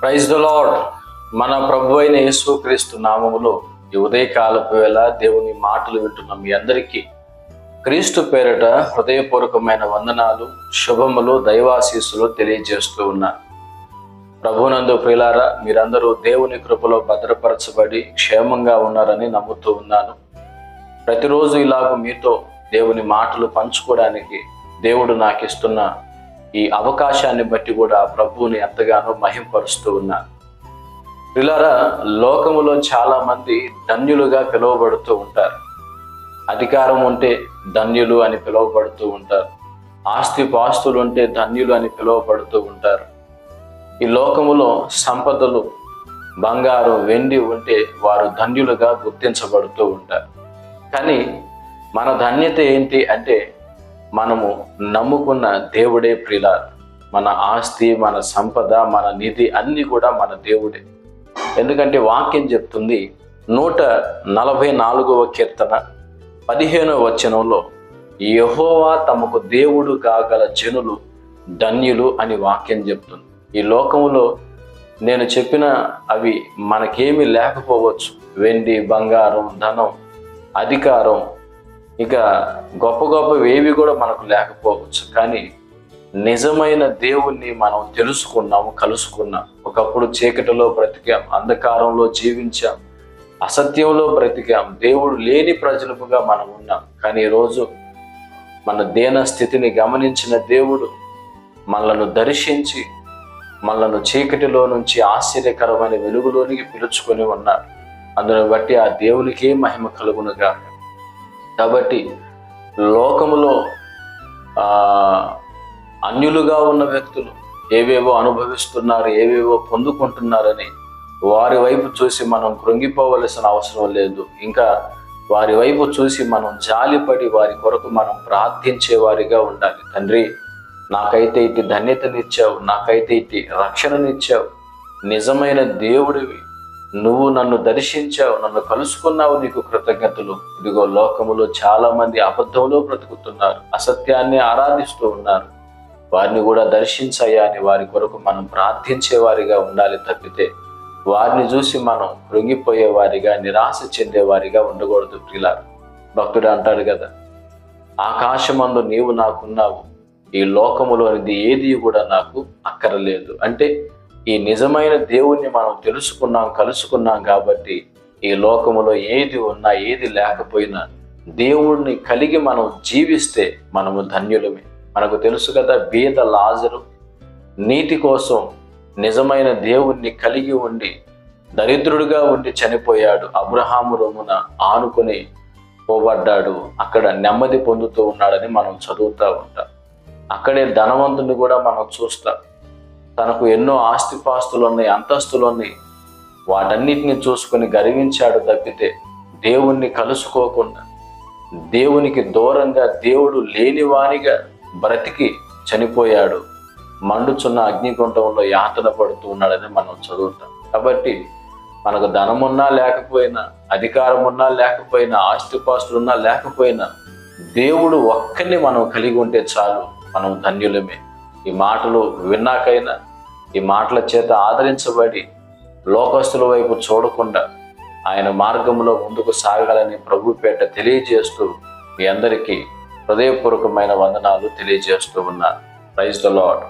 Praise the lord మన ప్రభు అయిన యేసుక్రీస్తు నామములో ఈ ఉదయకాలపు వేళ దేవుని మాటలు వింటున్న మీ అందరికీ క్రీస్తు పేరిట హృదయపూర్వకమైన వందనాలు శుభములు దైవాశీస్సులు తెలియజేస్తూ ఉన్నాను ప్రభునందు ప్రియులారా మీరందరూ దేవుని కృపలో భద్రపరచబడి క్షేమంగా ఉన్నారని నమ్ముతూ ఉన్నాను. ప్రతిరోజు ఇలాగ మీతో దేవుని మాటలు పంచుకోవడానికి దేవుడు నాకు ఇస్తున్న ఈ అవకాశాన్ని బట్టి కూడా ప్రభువుని ఎంతగానో మహింపరుస్తూ ఉన్నాను పిల్లరా లోకములో చాలా మంది ధన్యులుగా పిలువబడుతూ ఉంటారు. అధికారం ఉంటే ధన్యులు అని పిలువబడుతూ ఉంటారు. ఆస్తి పాస్తులు ఉంటే ధన్యులు అని పిలువబడుతూ ఉంటారు. ఈ లోకములో సంపదలు బంగారం వెండి ఉంటే వారు ధన్యులుగా గుర్తించబడుతూ ఉంటారు. కానీ మన ధన్యత ఏంటి అంటే మనము నమ్ముకున్న దేవుడే ప్రియులారు. మన ఆస్తి మన సంపద మన నిధి అన్నీ కూడా మన దేవుడే. ఎందుకంటే వాక్యం చెప్తుంది నూట నలభై నాలుగవ కీర్తన పదిహేనవ వచనంలో యహోవా తమకు దేవుడు కాగల జనులు ధన్యులు అని వాక్యం చెప్తుంది. ఈ లోకములో నేను చెప్పిన అవి మనకేమీ లేకపోవచ్చు. వెండి బంగారం ధనం అధికారం ఇక గొప్ప గొప్పవేవి కూడా మనకు లేకపోవచ్చు. కానీ నిజమైన దేవుణ్ణి మనం తెలుసుకున్నాము కలుసుకున్నాం. ఒకప్పుడు చీకటిలో బ్రతికాం అంధకారంలో జీవించాం అసత్యంలో బ్రతికాం. దేవుడు లేని ప్రజలుగా మనం ఉన్నాం. కానీ ఈరోజు మన దేన స్థితిని గమనించిన దేవుడు మనలను దర్శించి మనలను చీకటిలో నుంచి ఆశ్చర్యకరమైన వెలుగులోనికి పిలుచుకొని ఉన్నాడు అందును బట్టి ఆ దేవునికే మహిమ కలుగునుగా కాబట్టి లోకములో అన్యులుగా ఉన్న వ్యక్తులు ఏవేవో అనుభవిస్తున్నారు ఏవేవో పొందుకుంటున్నారని వారి వైపు చూసి మనం కృంగిపోవలసిన అవసరం లేదు. ఇంకా వారి వైపు చూసి మనం జాలిపడి వారి కొరకు మనం ప్రార్థించే వారిగా ఉండాలి. తండ్రి నాకైతే ఇటు ధన్యతనిచ్చావు నాకైతే ఇటు రక్షణనిచ్చావు. నిజమైన దేవుడివి. నువ్వు నన్ను దర్శించావు నన్ను కలుసుకున్నావు నీకు కృతజ్ఞతలు. ఇదిగో లోకములో చాలా మంది అబద్ధంలో బ్రతుకుతున్నారు అసత్యాన్ని ఆరాధిస్తూ ఉన్నారు. వారిని కూడా దర్శించయ్యా అని వారి కొరకు మనం ప్రార్థించే వారిగా ఉండాలి తప్పితే వారిని చూసి మనం కృంగిపోయేవారిగా నిరాశ చెందే వారిగా ఉండకూడదు ఇలా భక్తుడు అంటాడు కదా ఆకాశమందు నీవు నాకున్నావు ఈ లోకములోనిది ఏది కూడా నాకు అక్కరలేదు. అంటే ఈ నిజమైన దేవుణ్ణి మనం తెలుసుకున్నాం కలుసుకున్నాం కాబట్టి ఈ లోకములో ఏది ఉన్నా ఏది లేకపోయినా దేవుణ్ణి కలిగి మనం జీవిస్తే మనము ధన్యులమే. మనకు తెలుసు కదా బీద లాజరు నీతి కోసం నిజమైన దేవుణ్ణి కలిగి ఉండి దరిద్రుడిగా ఉండి చనిపోయాడు. అబ్రహాము రొమ్మున ఆనుకొని పోబడ్డాడు. అక్కడ నెమ్మది పొందుతూ ఉన్నాడని మనం చదువుతూ ఉంటాం. అక్కడే ధనవంతుని కూడా మనం చూస్తాం. తనకు ఎన్నో ఆస్తిపాస్తులు ఉన్నాయి అంతస్తులు ఉన్నాయి వాటన్నిటిని చూసుకొని గర్వించాడు తప్పితే దేవుణ్ణి కలుసుకోకుండా దేవునికి దూరంగా దేవుడు లేనివానిగా బ్రతికి చనిపోయాడు. మండుచున్న అగ్నిగుండంలో యాతన పడుతూ ఉన్నాడని మనం చదువుతాం. కాబట్టి మనకు ధనమున్నా లేకపోయినా అధికారం ఉన్నా లేకపోయినా ఆస్తిపాస్తులున్నా లేకపోయినా దేవుడు ఒక్కరిని మనం కలిగి ఉంటే చాలు మనం ధన్యులమే. ఈ మాటలు విన్నాకైనా ఈ మాటల చేత ఆదరించబడి లోకస్తుల వైపు చూడకుండా ఆయన మార్గంలో ముందుకు సాగాలని ప్రభుపేట తెలియజేస్తూ మీ అందరికీ హృదయపూర్వకమైన వందనాలు తెలియజేస్తూ ఉన్నా. Praise the lord